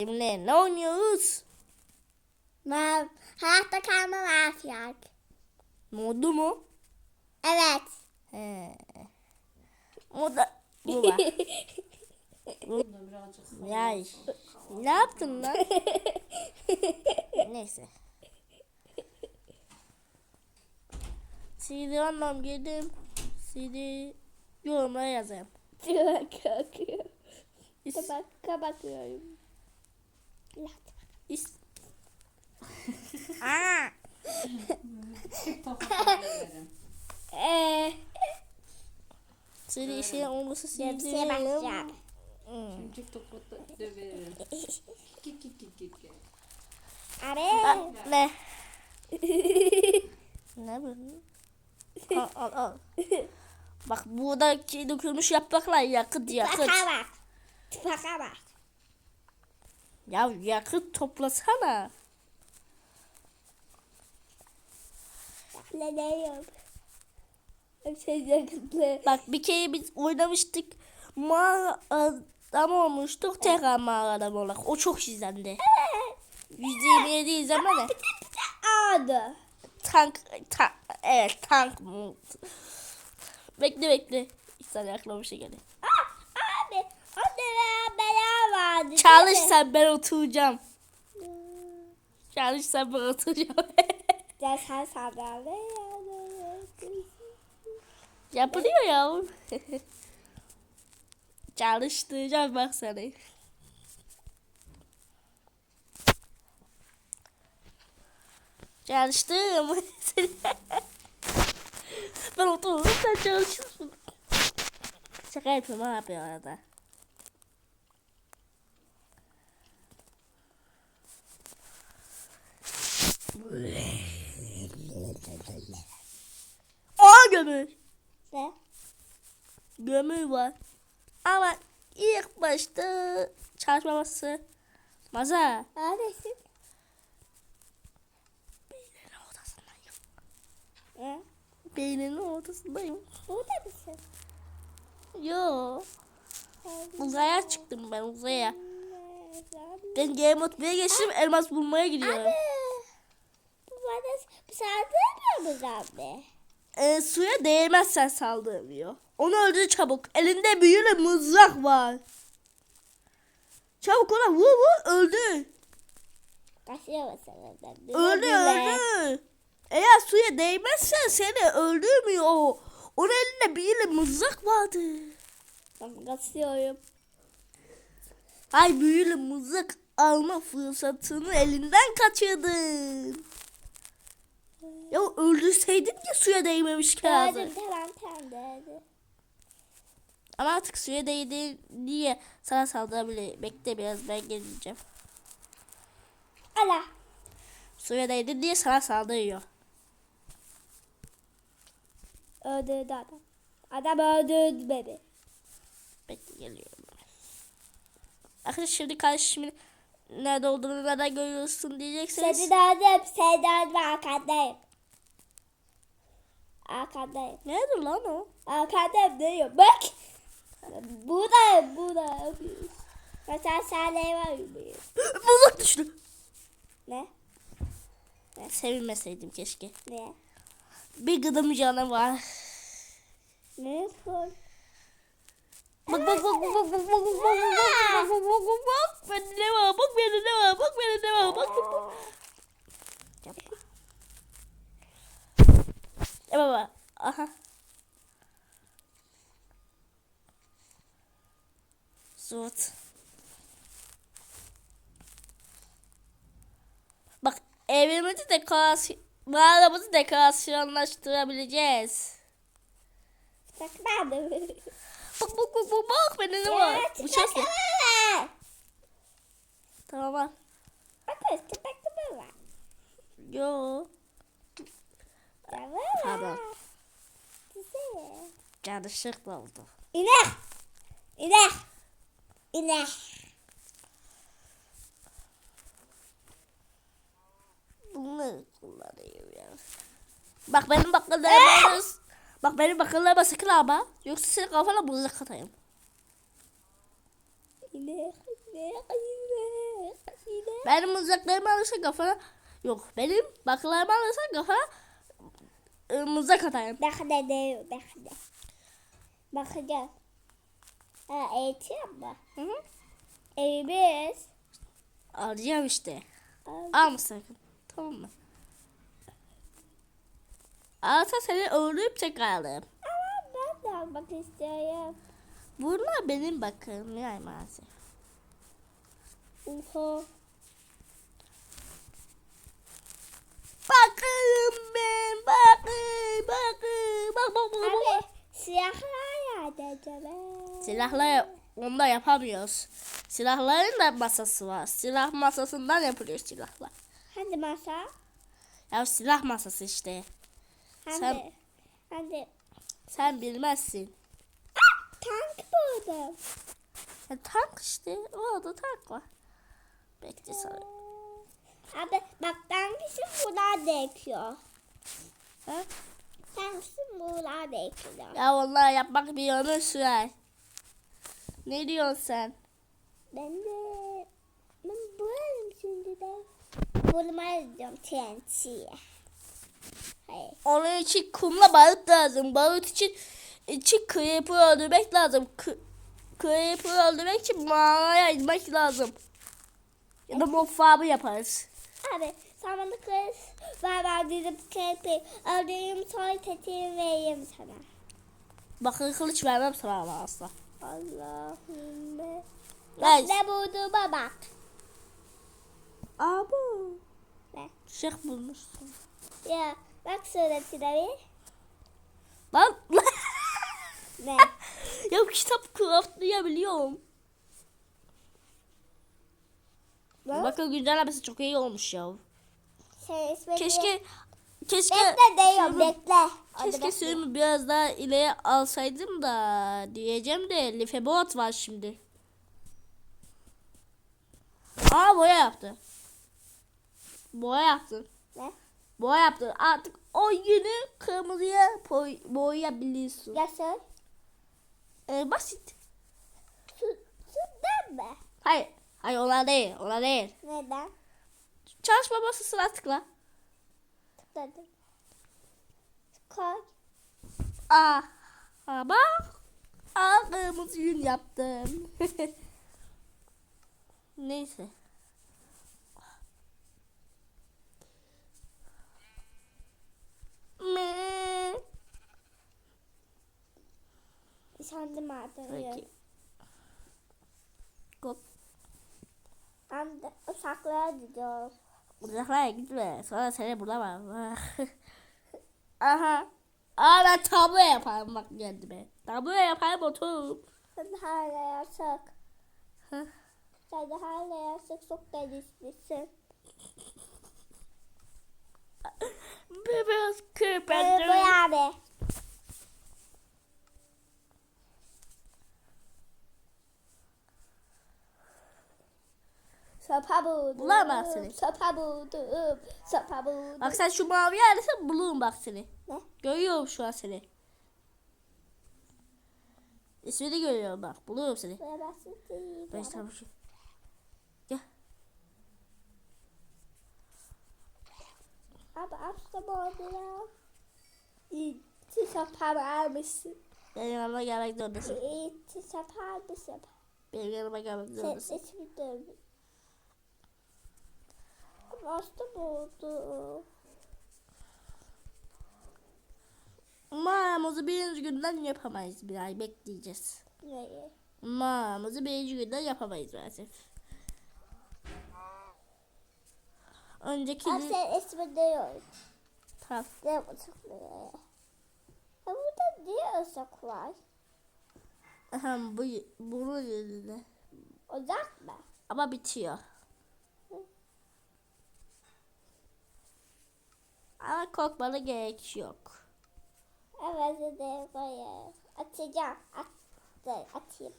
Şimdi ne oynuyoruz? Ma hayatta kalma mafyak. Modu mu? Evet. He. Moda bu var. ya ne yaptın lan? Neyse. CD anlam girdim. CD yorumlara yazayım. Çok korkuyorum. Kapat, kapatıyorum. İs- Aa, Eee. CD işe olması CD. Hepsiye bakacağım. Hmm. TikTok'ta döverim. Git git git git. git. Ne? ne bu? Al al al. Bak buradaki dökülmüş yapraklar yakıt yakıt. Tıpaka bak. Tıpaka bak. Ya yakıt toplasana. Ne ne yok. Şey yakıtlı. Bak bir kere biz oynamıştık. Mağara adam olmuştuk. Tekrar mağara adam olarak. O çok izlendi. %27 izleme de. Adı. Tank, ta, evet tank mı? Bekle bekle. Saniye aklıma bir şey geldi. Aa, abi. O ne bela vardı. Çalış sen ben oturacağım. Çalış sen ben oturacağım. Ya sen sandalye Yapılıyor ya. Çalıştıracağım bak seni. Çalıştırırım seni. ben otururum sen çalışırsın. Şaka yapıyorum abi arada. Aa gömür. Ne? Gömür var. Ama ilk başta çalışmaması. Maza. Neredesin? Beyninin odasındayım. Hı? Beyninin odasındayım. Burada mısın? Yo. Uzaya çıktım ben uzaya. Ben Game 1'e geçtim elmas bulmaya gidiyorum. Abi. Saldırmıyor mu abi? Ee, suya değmezsen saldırmıyor. Onu öldür çabuk. Elinde büyülü mızrak var. Çabuk ona vur vur öldür. Ben. Öldü güle. öldü. Eğer suya değmezsen seni öldürmüyor o. Onun elinde büyülü mızrak vardı. Ben kaçıyorum. Ay büyülü mızrak alma fırsatını elinden kaçırdın. Ya öldürseydin ya suya değmemişken. Gördüm tamam tamam gördüm. Ama artık suya değdi diye sana saldırabilir. Bekle biraz ben geleceğim. Allah. Suya değdi diye sana saldırıyor. Öldürdü adam. Adam öldürdü beni. Bekle geliyorum. Arkadaşlar şimdi kardeşimin nerede olduğunu nereden görüyorsun diyeceksiniz. Seni döndüm. Seni döndüm arkandayım. Arkandayım. Nerede lan o? Arkandayım diyor. Bak. Buradayım burada. Mesela ne var mıyım? Mızrak düştü. Ne? Sevinmeseydim keşke. Ne? Bir gıdım canı var. Ne sor? Bak bak bak bak bak bak bak bak bak bak bak bak bak bak ne var bak Zıvıt. Bak evimizi dekorasyon, mağaramızı dekorasyonlaştırabileceğiz. Bak ben de. Bak bak bak bak bak bende ne var? Evet, Bıçak ya. Tamam al. Bak köpek de var. Yo. Pardon. Güzel. Yanlışlıkla oldu. İnek. İnek. İne. Bunları kullanayım ya. Bak benim bakkallarıma eh! Bak benim bakkallarıma sakın ama. Yoksa seni kafana buzluk atayım. İne. İne. İne. İne. Benim uzaklarıma alırsa kafana. Yok benim bakkallarıma alırsa kafana. Mızrak atayım. Bak ne diyor. Bak ne. Bakacağım. Ha, eğitiyor mu? Hı hı. Evimiz. Alacağım işte. Al. Alma sakın. Tamam mı? Alsa seni öldürüp alırım. Ama ben de almak istiyorum. Bunlar benim bakım yani maalesef. Oha. Bakın ben bakın bakın bak bak bak. Abi silahlar nerede acaba? Silahla onda yapamıyoruz. Silahların da masası var. Silah masasından yapılıyor silahlar. Hadi masa. Ya silah masası işte. Hadi. Sen- Hadi. Sen bilmezsin. Tank buldum. Ya tank işte. Orada tank var. Bekle sana. Abi bak tankisi buradan değiyor. Ha? Tankisi buradan değiyor. Ya onlar yapmak bir ömür sürer. Ne diyorsun sen? Ben de ben bulalım şimdi de. Bulmayı diyorum TNT'ye. Hayır. Onun için kumla barut lazım. Barut için için creeper öldürmek lazım. K- creeper öldürmek için mağaraya inmek lazım. Ya da mob farmı yaparız. Abi sen bana kız ver ver dedim kepi. Öldüreyim sonra tetiği vereyim sana. Bakın kılıç vermem sana asla. Allahümme. Nice. Ne bulduğuma bak. Abu. Ne? Şeyh bulmuşsun. Ya bak suratına bir. Lan. Ne? ya kitap craftlayabiliyorum. Ne? Bakın güncellemesi çok iyi olmuş ya. Sen ismini... Keşke keşke Bekle diyorum sürümü- bekle. Hadi Keşke bekle. sürümü biraz daha ileri alsaydım da diyeceğim de Lifebot var şimdi. Aa boya yaptı. Boya yaptı. Ne? Boya yaptı. Artık o günü kırmızıya boy boyayabilirsin. Nasıl? Ee, basit. Su, sudan mı? Hayır. Hayır ona değil. Ona değil. Neden? Çalışma masasına tıkla. Tıkladım. Koy. Aa bak. Aa kırmızı yün yaptım. Neyse. Me. Sandım. Peki. Kop. Ben de uşaklara gidiyorum. Uzaklara gitme. Sonra seni bulamam. Aha. Aa ben tablo yaparım bak kendime. Tablo yaparım oturup. Sen hala yasak. Sen hala yasak çok. Biraz Ee, kırpacağım. bu abi. Sopa buldum. Bulamaz seni. Sopa buldum. Sopa buldum. Bak sen şu mavi yerdesin bulurum bak seni. Ne? Görüyorum şu an seni. İsmini görüyorum bak. Bulurum seni. Bulamazsın. Ben tamam şu. Gel. Abi bu oldu ya. İyi. Sopa almışsın. Benim yanıma gelmek zorundasın. İyi. Sopa almışsın. Benim yanıma gelmek Sen zorundasın. ismi dövdü. Nasıl buldu? Mağaramızı birinci günden yapamayız. Bir ay bekleyeceğiz. Neyi? Mağaramızı birinci günden yapamayız maalesef. Önceki Abi sen ismi diyor. Tamam. Ne buçuk ne? Ya burada niye ıslak var? Aha, bu bunun yerine. Ocak mı? Ama bitiyor. Ama korkmana gerek yok. Evet de koyayım. Açacağım. Attı. Atayım.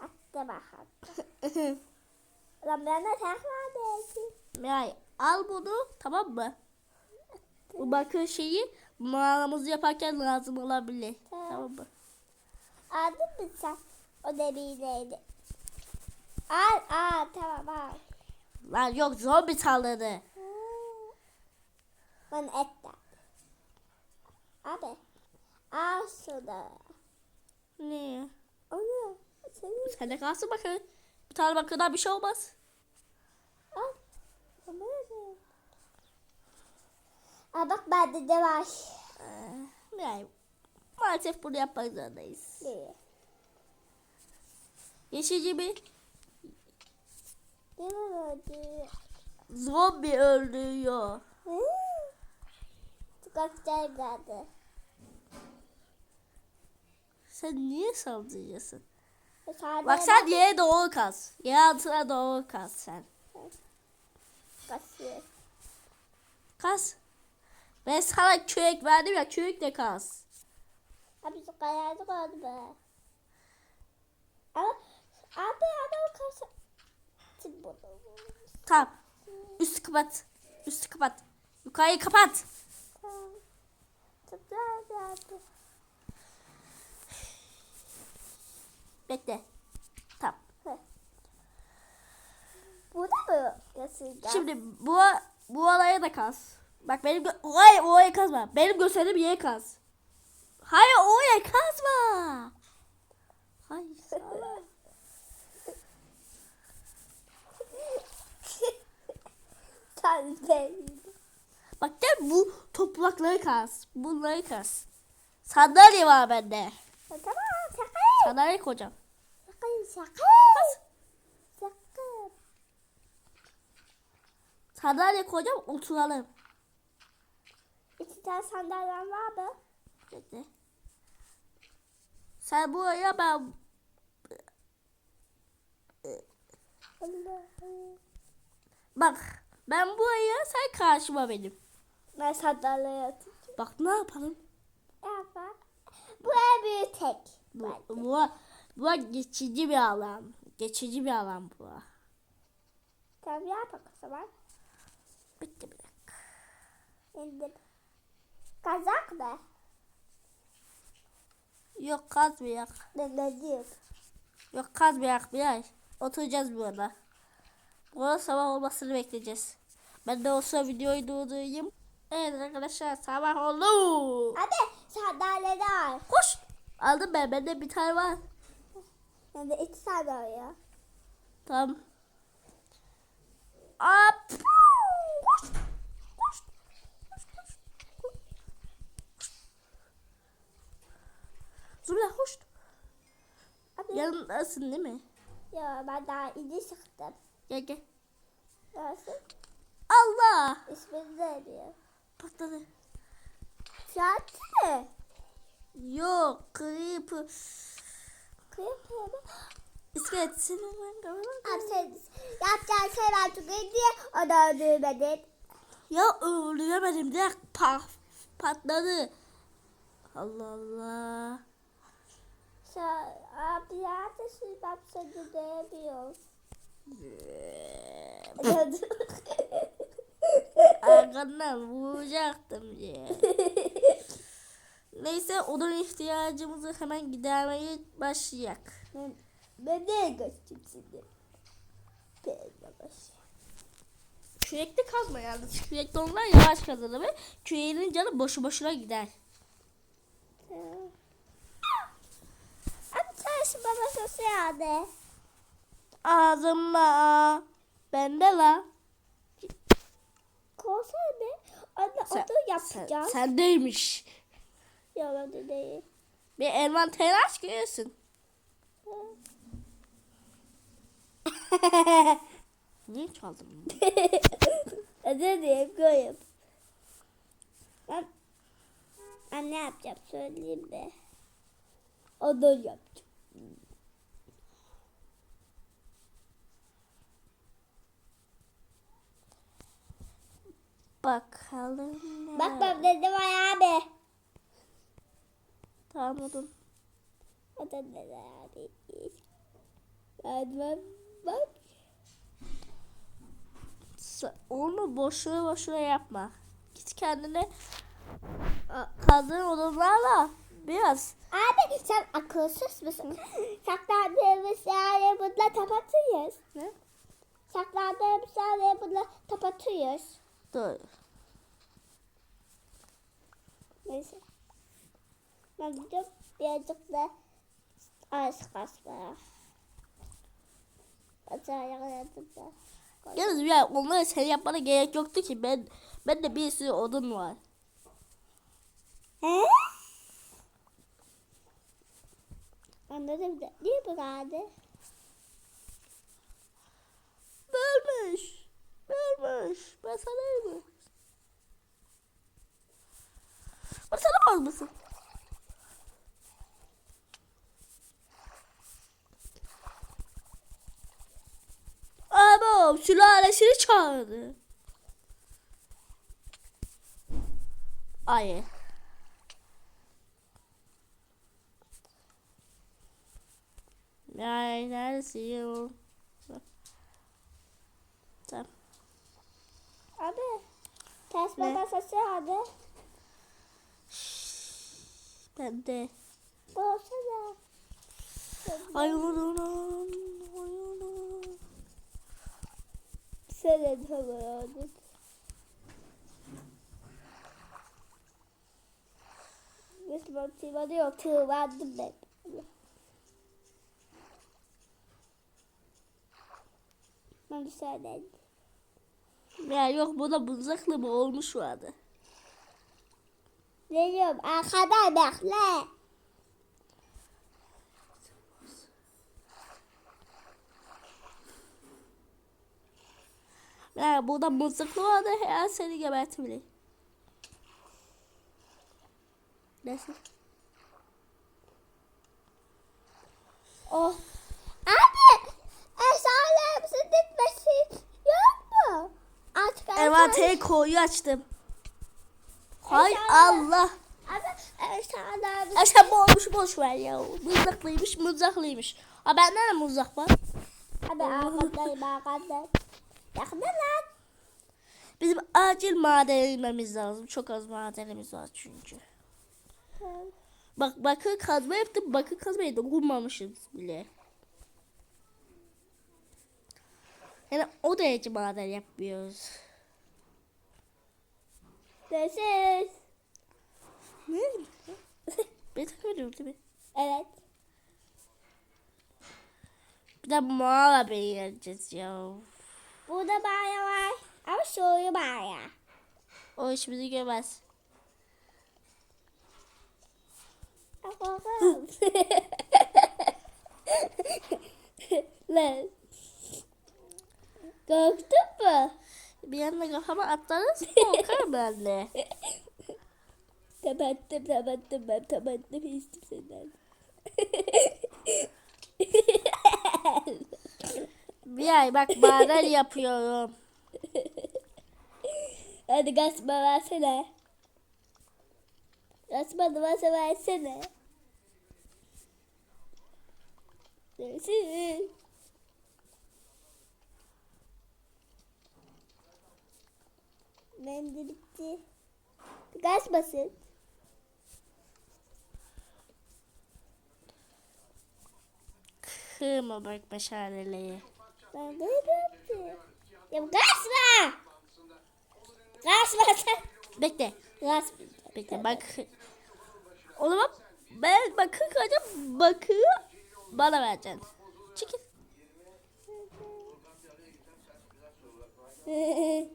Attı bakalım. Lan ben de tekrar değilsin. Miray al bunu tamam mı? Bu bakır şeyi mağaramızı yaparken lazım olabilir. Tamam. Tamam mı? Aldın mı sen? O demirleri. Al al tamam al. Lan yok zombi saldırdı. Et de. Abi. Al şurada. Niye? Onu. Senin. Sen de kalsın bakın. Bir tane bakımdan bir şey olmaz. Al. Ne? Aa bak bende de var. Ee, yani maalesef bunu yapmak zorundayız. Ne? Yeşilci bir Ne var orada? zombi öldürüyor. Hı? Güzel geldi. Sen niye saldırıyorsun? Sadece Bak sen yere doğru kaz. Yer altına doğru kaz sen. Kaçıyor. Kaz. Ben sana kürek verdim ya kürekle kaz. Abi çok ayarlı oldu be. Ama abi adam bunu. Tamam. Üstü kapat. Üstü kapat. Yukarıyı kapat. Geldi. Bekle. Tamam. Bu da mı yazacağız? Şimdi bu bu alaya da kaz. Bak benim hayır oraya kazma. Benim gösterdiğim yere kaz. Hayır oraya kazma. Hayır. salak. Sen ben. Bak gel bu toprakları kaz. Bunları kaz. Sandalye var bende. Tamam şaka. Sandalye koyacağım. Şaka şaka. Şaka. Sandalye koyacağım oturalım. İki tane sandalyem var mı? Bekle. Sen buraya ben bak ben buraya sen karşıma benim. Ben sandalyeye atayım. Bak ne yapalım? Yapma. Bu ev büyük tek. Bu, bu, bu geçici bir alan. Geçici bir alan bu. Tamam yap o zaman. Bitti bir dakika. İndim. Kazak mı? Yok kazmayak. Ne ne diyor? Yok kazmayak bir ay. Oturacağız burada. Burada sabah olmasını bekleyeceğiz. Ben de o sırada videoyu durdurayım. Evet arkadaşlar sabah oldu. Hadi sandalyede al. Koş. Aldım ben. Bende bir tane var. Ben de iki sandalye. Tamam. Ap. Koş. Koş. Koş, koş, koş. Zümra koş. Yanındasın değil mi? Ya ben daha iyi çıktım. Gel gel. Nasıl? Allah. İsmini ne diyor? Patladı. Şartı. Yok. Creeper. Kıyım kıyım. İskelet senin ben. Abi sen yapacağın şey çok iyi diye o da öldürmedin. Ya öldüremedim. Direkt pa patladı. Allah Allah. Sen abi neredesin ben seni duyamıyorum. Arkandan vuracaktım diye. Neyse onun ihtiyacımızı hemen gidermeye başlayak. ben, ben nereye götüreyim seni? Ben. Kürekli kazma yalnız. Kürekli onlar yavaş kazanır ve küreğinin canı boşu boşuna gider. Şu baba sosu yani. Ağzımla. Bende la. Konser mi? Anne Sen- onu yapacağız. Sen, sendeymiş. Ya ben de değil. Bir envanter aç görüyorsun. Niye çaldın? Hadi diye koyayım. Ben, ben ne yapacağım söyleyeyim de. Onu yapacağım. Bakalım. ne Bak bak dedim ay abi. Tamam oğlum. O da dedi abi. Ben bak. Sa- Onu boşuna boşuna yapma. Git kendine kaldığın odunlarla biraz Abi sen akılsız mısın? Saklandığımız yani bununla kapatırız. ne? saklandığımız yerleri bunu kapatıyoruz. Dur. Neyse. Ben gidiyorum birazcık da ağaç kasmaya. Aşağıya yakaladım da. Yalnız ya onları sen yapmana gerek yoktu ki. Ben ben de bir sürü odun var. He? Anladım da. Niye bu kaldı? Bölmüş. Bölmüş. Ben sana mı? Ben sana olmasın. Ama sülalesini çağırdı. Ay. Ay neredesin? Tamam. Abi. Ters Ne? masası hadi. Ben de. Bulsana. Ayılırım. Ayılırım. Sen de tamam. Müslüman tırmanı yok. Tırmandım ben. Ben müsaaden. Ya yok bu da mızraklı mı olmuş vardı. Geliyorum. Arkadan bekle. Ya bu da mızraklı vardı her seni gebertebilir. Neyse. Oh. Abi. Eşyalarımızın gitmesi yok mu? Artık Envanteri koyu açtım. Hay Allah. Ya sen boş boş ver ya. Mızraklıymış mızraklıymış. Ha bende de mızrak var. Abi arkadayım arkadayım. Yakında lan. Bizim acil maden inmemiz lazım. Çok az madenimiz var çünkü. Bak bakır kazma yaptım. Bakır kazmayı dokunmamışız bile. Yani o derece maden yapmıyoruz. Görüşürüz. Ne? ben takılıyorum değil mi? Evet. Bir de mağara beğeneceğiz ya. Burada baya var. Ama soğuyor baya. O iş bizi görmez. Bakalım. Lan. Korktun mu? Bir anda kafama atlarız korkarım ben de. Tabattım tabattım ben tabattım istim senden. Bir ay bak maden yapıyorum. Hadi gaspa versene. Gaspa numarası versene. Görüşürüz. Mendil bitti. Gaz basın. Kırma bak meşaleleri. Ben de yaptım. Ya gaspa! Gaspa sen. Bekle. Gaspa. Bekle bak. O zaman ben bakır kıracağım. Bakırı bana vereceksin. Çekil.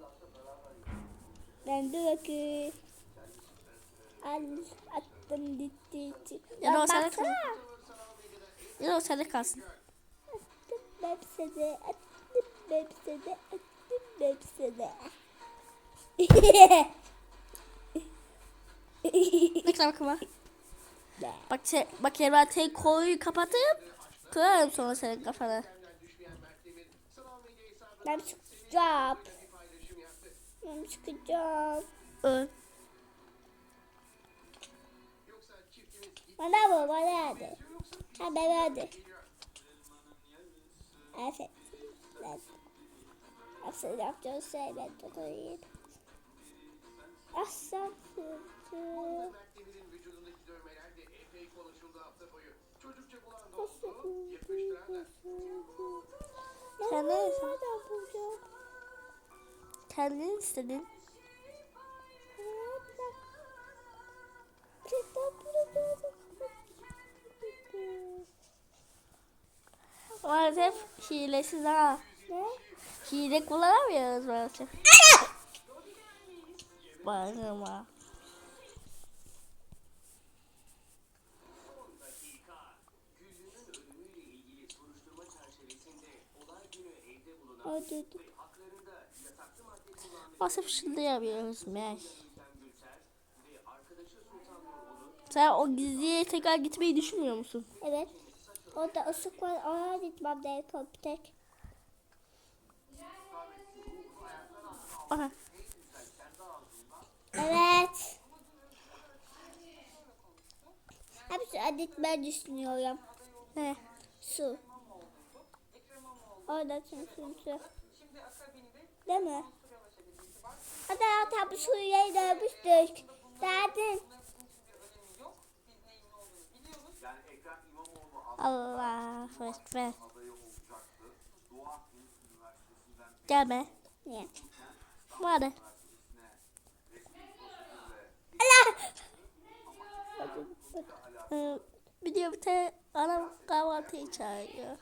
ben de bakayım. Al attım gitti. Ya da o sana baksana. Ya da o sende kalsın. Attım hepsini. Attım hepsini. Attım hepsini. Bekle bakma. Bak sen, bak ben tek koyu kapatıp kırarım sonra senin kafana. ben çıkacağım. Ben çıkacağım. Öl. Bana bu bana hadi. Ha ben hadi. Evet. Ben. Asıl yapacağım şey ben de koyayım. Asıl sözü. Kendin istedin. Maalesef hilesiz ha. Ne? Hile kullanamıyoruz maalesef. Bağırma. Güllü'nün arkadaşı Sultan Nurul'un Sen o gizliye tekrar gitmeyi düşünmüyor musun? Evet. Orada ısık var. Oraya gitmem bir tek. Aha. Evet. Hepsi adet ben düşünüyorum. Ne? Su. Orada çünkü su. Değil mi? Bu suyu dövmüştük. Zaten Allah ekber. Gelme. ne? Hadi. Allah! Ee, Video biter. Anam kahvaltıyı çağırıyor.